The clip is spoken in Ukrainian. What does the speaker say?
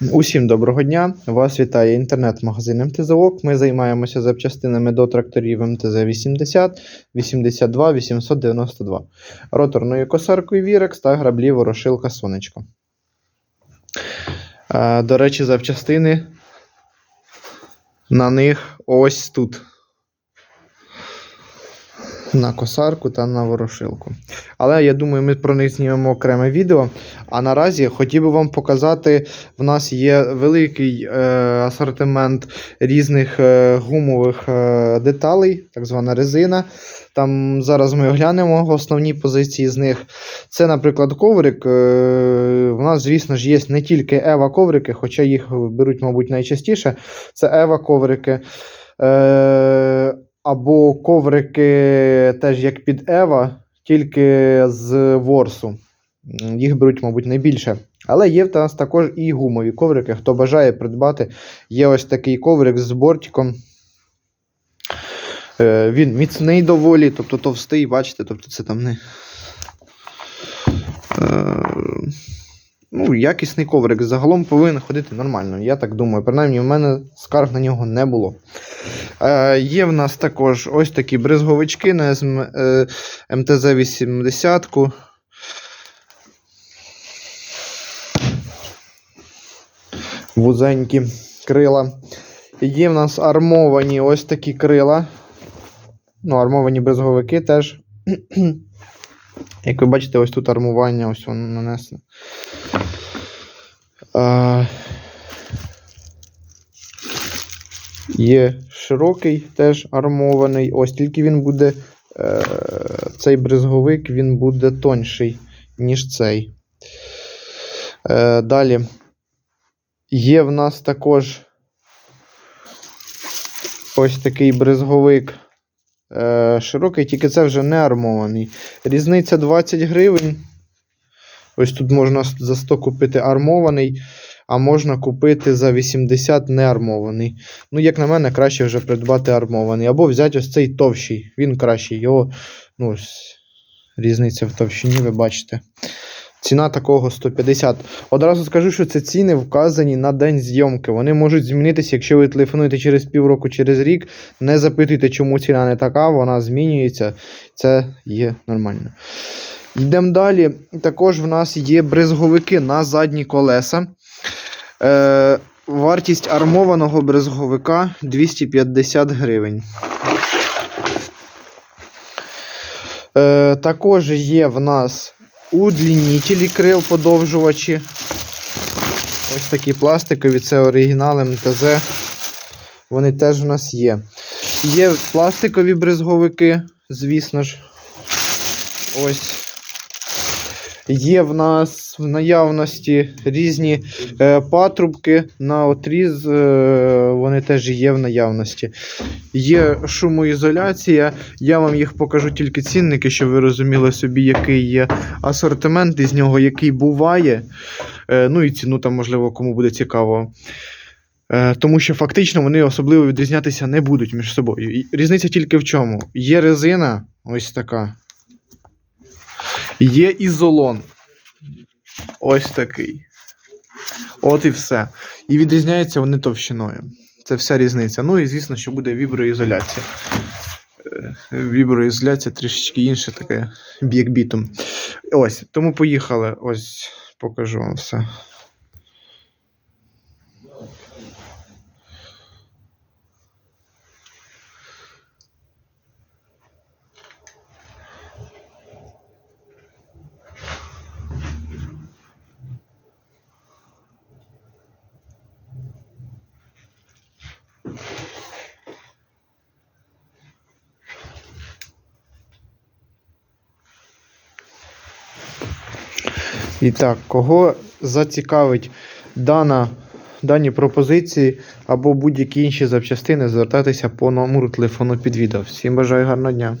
Усім доброго дня! Вас вітає інтернет-магазин МТЗОК. Ми займаємося запчастинами до тракторів МТЗ-80, 82, 892, роторною косаркою Вірекс та граблі Ворошилка Сонечко. Е, До речі, запчастини на них ось тут. На косарку та на ворошилку. Але я думаю, ми про них знімемо окреме відео. А наразі хотів би вам показати, в нас є великий е, асортимент різних е, гумових е, деталей, так звана резина. Там зараз ми оглянемо основні позиції з них. Це, наприклад, коврик. Е, в нас, звісно ж, є не тільки Ева коврики, хоча їх беруть, мабуть, найчастіше. Це Ева коврики. Е, або коврики теж як під Ева, тільки з ворсу. Їх беруть, мабуть, найбільше. Але є в нас також і гумові коврики. Хто бажає придбати, є ось такий коврик з бортиком. Е, Він міцний доволі, тобто товстий, бачите, тобто це там не. Ну, якісний коврик. Загалом повинен ходити нормально. Я так думаю. Принаймні, в мене скарг на нього не було. Е, є в нас також ось такі бризговички на е, МТЗ-80. Вузенькі крила. Є в нас армовані ось такі крила. Ну, армовані бризговики теж. Як ви бачите, ось тут армування, ось воно нанесено. Е, Є широкий, теж армований. Ось тільки він буде. Е, цей бризговик він буде тонший, ніж цей. Е, далі. Є в нас також ось такий бризговик. Е, широкий, тільки це вже не армований. Різниця 20 гривень. Ось тут можна за 100 купити армований, а можна купити за 80 неармований. Ну, як на мене, краще вже придбати армований. Або взяти ось цей товщий. Він кращий. Його, ну, ось, різниця в товщині, ви бачите. Ціна такого 150. Одразу скажу, що це ціни вказані на день зйомки. Вони можуть змінитися, якщо ви телефонуєте через півроку, через рік. Не запитуйте, чому ціна не така, вона змінюється. Це є нормально. Йдемо далі. Також в нас є бризговики на задні колеса. Е, вартість армованого бризговика 250 гривень. Е, також є в нас удлінітелі крил подовжувачі. Ось такі пластикові, це оригінал МТЗ. Вони теж у нас є. Є пластикові бризговики, звісно ж. Ось. Є в нас в наявності різні е, патрубки на отріз, е, вони теж є в наявності. Є шумоізоляція. Я вам їх покажу тільки цінники, щоб ви розуміли собі, який є асортимент із нього, який буває. Е, ну і ціну там, можливо, кому буде цікаво. Е, Тому що фактично вони особливо відрізнятися не будуть між собою. Різниця тільки в чому? Є резина, ось така. Є ізолон. Ось такий. От і все. І відрізняються вони товщиною. Це вся різниця. Ну і звісно, що буде віброізоляція. Е, Віброізоляція трішечки інше, таке як бітум. Ось, тому поїхали. Ось покажу вам все. І так, кого зацікавить дана, дані пропозиції або будь-які інші запчастини, звертайтеся по номеру телефону під відео. Всім бажаю гарного дня!